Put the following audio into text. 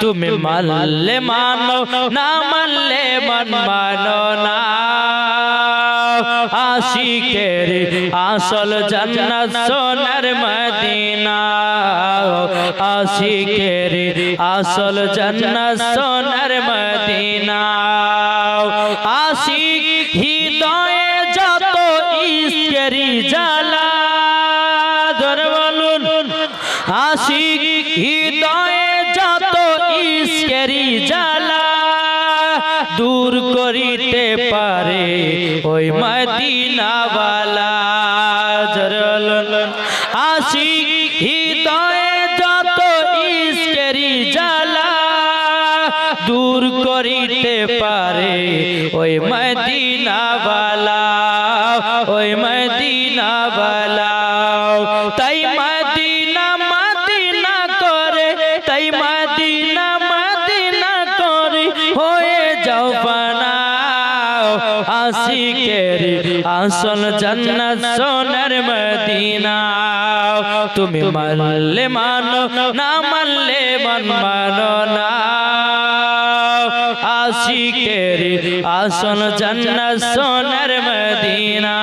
তুমি মানলে মানো না মানলে মন মানো না আশিকের আসল জান্নাত সোনার মদিনা আশিকের আসল জান্নাত সোনার মদিনা আশিক হৃদয়ে যত ইস্কেরি জ্বালা ধরে বলুন আশিক হৃদয়ে ইস্কেরি জ্বালা দূর করিতে পারে ওই মদিনাওয়ালা। জোরে বলুন আশিক হৃদয়ে যত ইস্কেরি জ্বালা দূর করিতে পারে ওই মদিনাওয়ালা ওই মদিনাওয়ালা। তাই মদিনা আশিকের আসল জান্নাত সোনার মদিনা। তুমি মানলে মানো না মানলে মন মানো না। আশিকের আসল জান্নাত সোনার মদিনা।